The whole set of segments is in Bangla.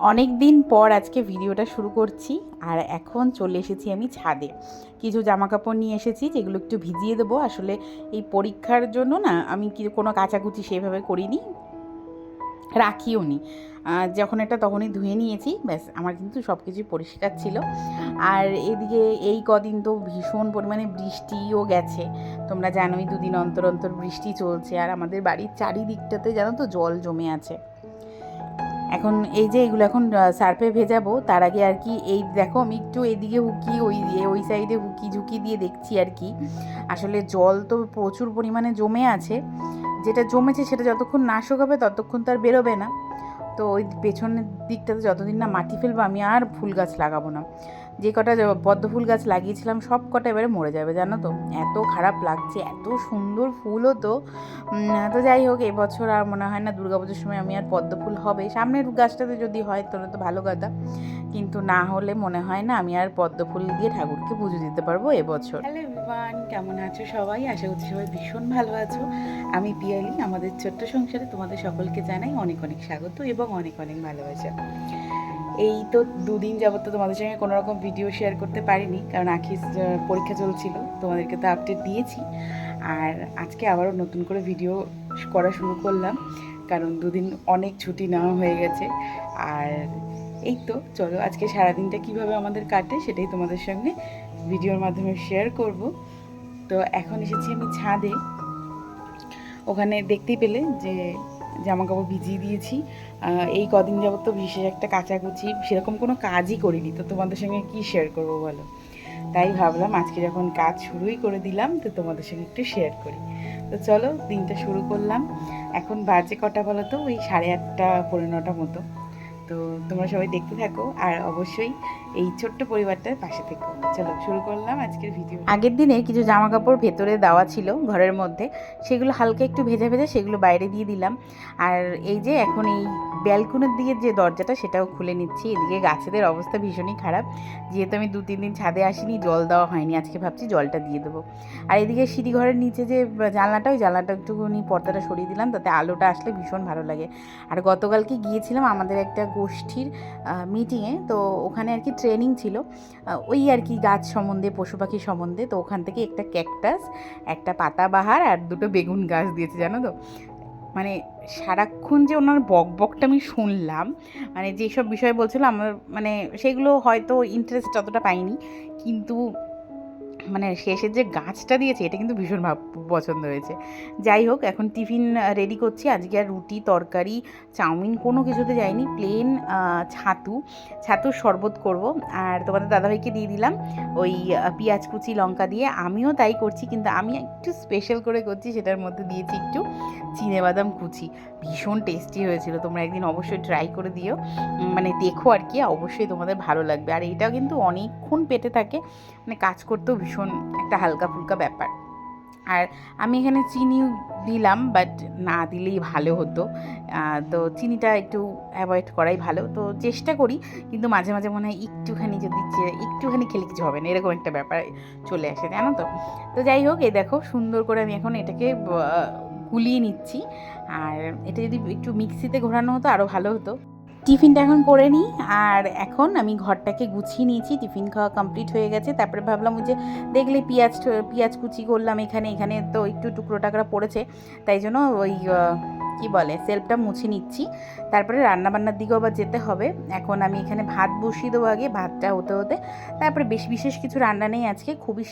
অনেক দিন পর আজকে ভিডিওটা শুরু করছি, আর এখন চলে এসেছি আমি ছাদে। কিছু জামা কাপড় নিয়ে এসেছি, যেগুলো একটু ভিজিয়ে দেবো। আসলে এই পরীক্ষার জন্য না আমি কি কোনো কাচাকুচি সেভাবে করিনি, রাখিও নি। যখন এটা তখনই ধুয়ে নিয়েছি, ব্যাস, আমার কিন্তু সব কিছুই পরিষ্কার ছিল। আর এদিকে এই কদিন তো ভীষণ পরিমাণে বৃষ্টিও গেছে। তোমরা জানোই দুদিন অন্তর অন্তর বৃষ্টি চলছে, আর আমাদের বাড়ির চারিদিকটাতে জানো তো জল জমে আছে। এখন এই যে এগুলো এখন সার্ফে ভেজাবো, তার আগে আর কি এই দেখো আমি একটু এদিকে হুকি, ওই ওই সাইডে হুকি ঝুঁকি দিয়ে দেখছি আর কি। আসলে জল তো প্রচুর পরিমাণে জমে আছে। যেটা জমেছে সেটা যতক্ষণ না শুকাবে ততক্ষণ তো আর বেরোবে না। তো ওই পেছনের দিকটাতে যতদিন না মাটি ফেলব, আমি আর ফুল গাছ লাগাবো না। যে কটা পদ্ম ফুল গাছ লাগিয়েছিলাম সব কটা এবারে মরে যাবে জানো তো? এত খারাপ লাগছে এত সুন্দর ফুল হতো উম, তো যাই হোক এবছর আর মনে হয় না দুর্গাপুজোর সময় আমি আর পদ্ম ফুল হবে। সামনের গাছটাতে যদি হয় তাহলে তো ভালো কথা। কিন্তু না হলে মনে হয় না আমি আর পদ্ম ফুল দিয়ে ঠাকুরকে পুজো দিতে পারব এবছর। হ্যালো কেমন আছো সবাই? আশা করছি সবাই ভীষণ ভালো আছো। আমি পিয়ালি আমাদের ছোট্ট সংসারে তোমাদের সকলকে জানাই অনেক অনেক স্বাগত এবং অনেক অনেক ভালোবাসা। এই তো দুদিন যাবত তো তোমাদের সঙ্গে কোনো রকম ভিডিও শেয়ার করতে পারিনি, কারণ আখির পরীক্ষা চলছিল, তোমাদেরকে তো আপডেট দিয়েছি। আর আজকে আবারও নতুন করে ভিডিও করা শুরু করলাম, কারণ দুদিন অনেক ছুটি নেওয়া হয়ে গেছে। আর এই তো, চলো আজকে সারাদিনটা কীভাবে আমাদের কাটে সেটাই তোমাদের সঙ্গে ভিডিওর মাধ্যমে শেয়ার করব। তো এখন এসেছি আমি ছাদে। ওখানে দেখতেই পেলে যে জামা কাপড় ভিজিয়ে দিয়েছি। এই কদিন যাবত তো বিশেষ একটা কাচাকুচি, সেরকম কোনো কাজই করিনি। তো তোমাদের সঙ্গে কি শেয়ার করব বলো? তাই ভাবলাম আজকে যখন কাজ শুরুই করে দিলাম, তো তোমাদের সঙ্গে একটু শেয়ার করি। তো চলো, দিনটা শুরু করলাম। এখন বাজে কটা বলো তো? ওই সাড়ে আটটা পনেরোটা মতো। তো তোমরা সবাই দেখতে থাকো আর অবশ্যই এই ছোট্ট পরিবারটার পাশে থেকো। চলো, শুরু করলাম আজকের ভিডিও আগের দিনে কিছু জামা কাপড় ভেতরে দেওয়া ছিল ঘরের মধ্যে। সেগুলো হালকা একটু ভেজে ভেজে, সেগুলো বাইরে দিয়ে দিলাম। আর এই যে এখন এই ব্যালকনির দিকে যে দরজাটা, সেটাও খুলে নিচ্ছি। এদিকে গাছেদের অবস্থা ভীষণই খারাপ। যেহেতু আমি দু, তিন দিন ছাদে আসিনি, জল দেওয়া হয়নি। আজকে ভাবছি জলটা দিয়ে দেবো। আর এদিকে সিঁড়ি ঘরের নিচে যে জানলাটা, ওই জানলাটা একটুখানি পর্দাটা সরিয়ে দিলাম, তাতে আলোটা আসলে ভীষণ ভালো লাগে। আর গতকালকে গিয়েছিলাম আমাদের একটা গোষ্ঠীর মিটিংয়ে তো ওখানে আর কি ট্রেনিং ছিল। ওই আর কি গাছ সম্বন্ধে, পশু পাখি সম্বন্ধে। তো ওখান থেকে একটা ক্যাকটাস একটা পাতাবাহার আর দুটো বেগুন গাছ দিয়েছে, জানো তো? মানে সারাক্ষণ যে ওনার বক বকটা আমি শুনলাম মানে যেসব বিষয় বলছিল আমার মানে সেগুলো হয়তো ইন্টারেস্ট অতটা পাইনি, কিন্তু মানে শেষের যে গাছটা দিয়েছে, এটা কিন্তু ভীষণ ভাব, পছন্দ হয়েছে। যাই হোক, এখন টিফিন রেডি করছি। আজকে আর রুটি, তরকারি, চাউমিন কোনো কিছুতে যায়নি প্লেন ছাতু। ছাতুর শরবত করব। আর তোমাদের দাদাভাইকে দিয়ে দিলাম ওই পেঁয়াজ, কুচি, লঙ্কা দিয়ে। আমিও তাই করছি, কিন্তু আমি একটু স্পেশাল করে করছি, সেটার মধ্যে দিয়েছি একটু চিনেবাদাম কুচি। ভীষণ টেস্টি হয়েছিল, তোমরা একদিন অবশ্যই ট্রাই করে দিও। মানে দেখো আর কি, অবশ্যই তোমাদের ভালো লাগবে। আর এটাও কিন্তু অনেকক্ষণ পেটে থাকে মানে কাজ করতেও ভীষণ একটা হালকা ফুলকা ব্যাপার। আর আমি এখানে চিনি দিলাম বাট না দিলেই ভালো হতো। তো চিনিটা একটু অ্যাভয়েড করাই ভালো। তো চেষ্টা করি, কিন্তু মাঝে মাঝে মনে হয় একটুখানি যদি একটুখানি খেলে কিছু হবে না, এরকম একটা ব্যাপার চলে আসে, জানো তো? তো যাই হোক, এই দেখো, সুন্দর করে আমি এখন এটাকে গুলিয়ে নিচ্ছি। আর এটা যদি একটু মিক্সিতে ঘোরানো হতো আরও ভালো হতো। টিফিনটা এখন করে নিই, আর এখন আমি ঘরটাকে গুছিয়ে নিয়েছি, টিফিন খাওয়া কমপ্লিট হয়ে গেছে। তারপরে ভাবলাম যে দেখলে পেঁয়াজ পেঁয়াজ কুচি করলাম এখানে এখানে তো একটু টুকরো টাকরা পড়েছে, তাই জন্য ওই কি বলে, সেলফটা মুছে নিচ্ছি। তারপরে রান্নাবান্নার দিকেও আবার যেতে হবে। এখন আমি এখানে ভাত বসিয়ে দেবো আগে, ভাতটা হতে হতে। তারপরে বেশ বিশেষ কিছু রান্না নেই আজকে, খুবই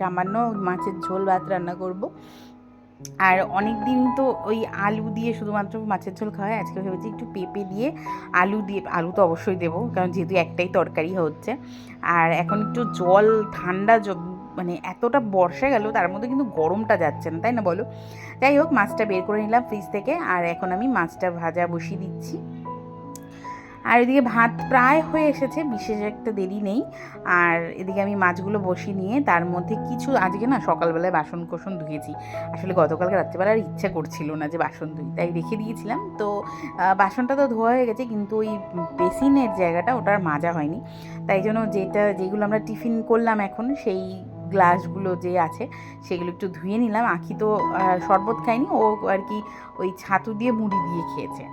সামান্য মাছের ঝোল ভাত রান্না করব। আর অনেক দিন তো ওই আলু দিয়ে শুধুমাত্র মাছের ঝোল খাওয়া হয়। আজকে ভেবেছি একটু পেঁপে দিয়ে আলু দিয়ে, আলু তো অবশ্যই দেবো, কারণ যেহেতু একটাই তরকারি হচ্ছে। আর এখন একটু জল, ঠান্ডা মানে এতটা বর্ষা গেল, তার মধ্যে কিন্তু গরমটা যাচ্ছে না, তাই না বলো? যাই হোক, মাছটা বের করে নিলাম ফ্রিজ থেকে, আর এখন আমি মাছটা ভাজা বসিয়ে দিচ্ছি। আর এদিকে ভাত প্রায় হয়ে এসেছে, বিশেষ একটা দেরি নেই। আর এদিকে আমি মাছগুলো বসিয়ে নিয়ে তার মধ্যে কিছু, আজকে না সকালবেলায় বাসন কোসন ধুয়েছি। আসলে গতকালকে রাত্রেবেলা আর ইচ্ছা করছিল না যে বাসন ধুই, তাই রেখে দিয়েছিলাম। তো বাসনটা তো ধোয়া হয়ে গেছে, কিন্তু ওই বেসিনের জায়গাটা ওটার মাজা হয়নি। তাই জন্য যেটা, যেগুলো আমরা টিফিন করলাম এখন, সেই গ্লাসগুলো যে আছে, সেগুলো একটু ধুয়ে নিলাম। আখি তো শরবত খায়নি, ও আর কি ওই ছাতু দিয়ে মুড়ি দিয়ে খেয়েছে।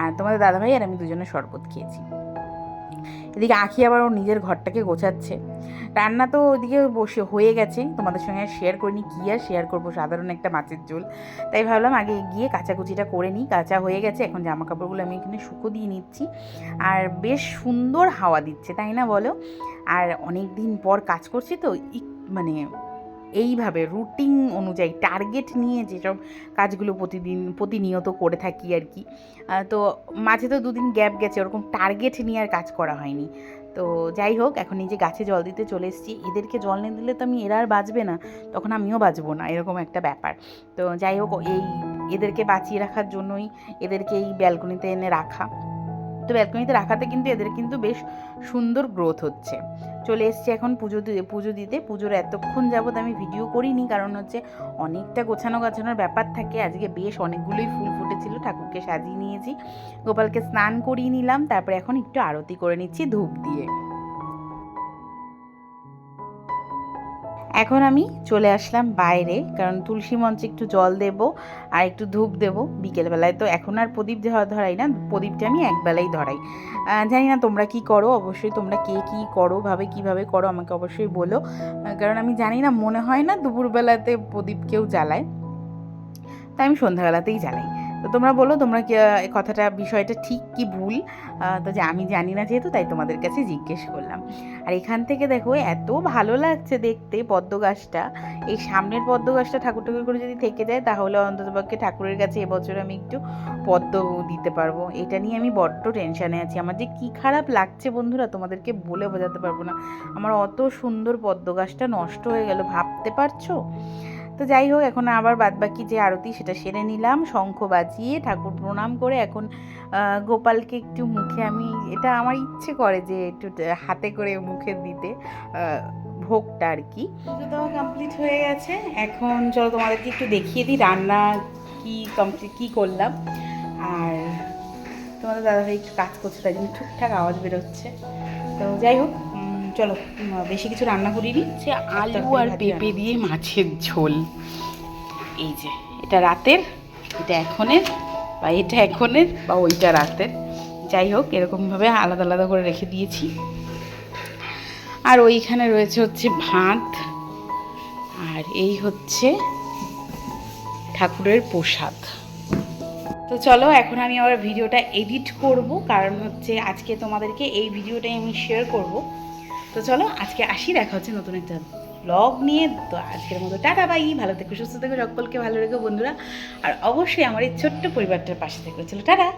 আর তোমাদের দাদাভাই আর আমি দুজনে শরবত খেয়েছি। এদিকে আখি আবার ওর নিজের ঘরটাকে গোছাচ্ছে। রান্না তো ওদিকে বসে হয়ে গেছে। তোমাদের সঙ্গে শেয়ার করিনি, কী আর শেয়ার করব? সাধারণ একটা মাছের ঝোল। তাই ভাবলাম আগে গিয়ে কাচাকুচিটা করে নিই। কাঁচা হয়ে গেছে, এখন জামা কাপড়গুলো আমি এখানে শুকো দিয়ে নিচ্ছি। আর বেশ সুন্দর হাওয়া দিচ্ছে, তাই না বলো? আর অনেক দিন পর কাজ করছি তো মানে এইভাবে রুটিন অনুযায়ী টার্গেট নিয়ে যেসব কাজগুলো প্রতিদিন, প্রতিনিয়ত করে থাকি আর কি। তো মাঝে তো দুদিন গ্যাপ গেছে, ওরকম টার্গেট নিয়ে আর কাজ করা হয়নি। তো যাই হোক, এখন এই যে গাছে জল দিতে চলে এসেছি, এদেরকে জল না দিলে তো আমি এরা আর বাঁচবে না, তখন আমিও বাঁচবো না, এরকম একটা ব্যাপার। তো যাই হোক, এই এদেরকে বাঁচিয়ে রাখার জন্যই, এদেরকে এই ব্যালকনিতে এনে রাখা। তো ব্যালকনিতে রাখাতে কিন্তু এদের কিন্তু বেশ সুন্দর গ্রোথ হচ্ছে। চলে এসছি এখন পুজো দিতে পুজো দিতে। পুজোর এতক্ষণ যাবত আমি ভিডিও করিনি, কারণ হচ্ছে অনেকটা গোছানো গাছানোর ব্যাপার থাকে। আজকে বেশ অনেকগুলোই ফুল ফুটেছিল, ঠাকুরকে সাজিয়ে নিয়েছি। গোপালকে স্নান করিয়ে নিলাম, তারপরে এখন একটু আরতি করে নিচ্ছি ধূপ দিয়ে। এখন আমি চলে আসলাম বাইরে, কারণ তুলসী মঞ্চে একটু জল দেব আর একটু ধূপ দেব বিকেলবেলায়। তো এখন আর প্রদীপ ধরাই না, প্রদীপটা আমি একবেলাই ধরাই। জানি না তোমরা কি করো, অবশ্যই তোমরা কে কী করো, ভাবে কীভাবে করো, আমাকে অবশ্যই বলো। কারণ আমি জানি না, মনে হয় না দুপুরবেলাতে প্রদীপ কেউ জ্বালায়। তাই আমি সন্ধ্যাবেলাতেই জ্বালাই। তো তোমরা বলো, তোমরা কথাটা, বিষয়টা ঠিক কি ভুল? তো যে আমি জানি না যেহেতু, তাই তোমাদের কাছে জিজ্ঞেস করলাম। আর এখান থেকে দেখো, এত ভালো লাগছে দেখতে পদ্ম গাছটা। এই সামনের পদ্ম গাছটা ঠাকুর ঠাকুর করে যদি থেকে যায়, তাহলে অন্ততপক্ষে ঠাকুরের কাছে এবছর আমি একটু পদ্ম দিতে পারব। এটা নিয়ে আমি বড্ড টেনশানে আছি। আমার যে কী খারাপ লাগছে বন্ধুরা, তোমাদেরকে বলে বোঝাতে পারব না। আমার অত সুন্দর পদ্ম গাছটা নষ্ট হয়ে গেল, ভাবতে পারছ? তো যাই হোক, এখন আবার বাদবাকি যে আরতি সেটা সেরে নিলাম। শঙ্খ বাজিয়ে ঠাকুর প্রণাম করে এখন গোপালকে একটু মুখে আমি, এটা আমার ইচ্ছে করে যে একটু হাতে করে মুখে দিতে ভোগটা আর কি। পুজো দেওয়া কমপ্লিট হয়ে গেছে। এখন চলো তোমাদেরকে একটু দেখিয়ে দিই রান্না কি কমপ্লিট কী করলাম। আর তোমাদের দাদাভাই একটু কাজ করছে, তাই জন্য ঠিকঠাক আওয়াজ বেরোচ্ছে। তো যাই হোক চলো বেশি কিছু রান্না করিনি। হচ্ছে আলু আর পেঁপে দিয়ে মাছের ঝোল। এই যে এটা রাতের এটা এখনের বা এটা এখনের বা ওইটা রাতের। যাই হোক এরকমভাবে আলাদা আলাদা করে রেখে দিয়েছি। আর ওইখানে রয়েছে হচ্ছে ভাত আর এই হচ্ছে ঠাকুরের প্রসাদ। তো চলো এখন আমি আবার ভিডিওটা এডিট করব কারণ হচ্ছে আজকে তোমাদেরকে এই ভিডিওটাই আমি শেয়ার করব। তো চলো, আজকে আসি, দেখা হচ্ছে নতুন একটা ব্লগ নিয়ে। তো আজকের মতো টাটা বাই ভালো থেকো, সুস্থ থেকো, সকলকে ভালো রেখো, বন্ধুরা। আর অবশ্যই আমার এই ছোট্ট পরিবারটার পাশে থেকো। চলো, টাটা।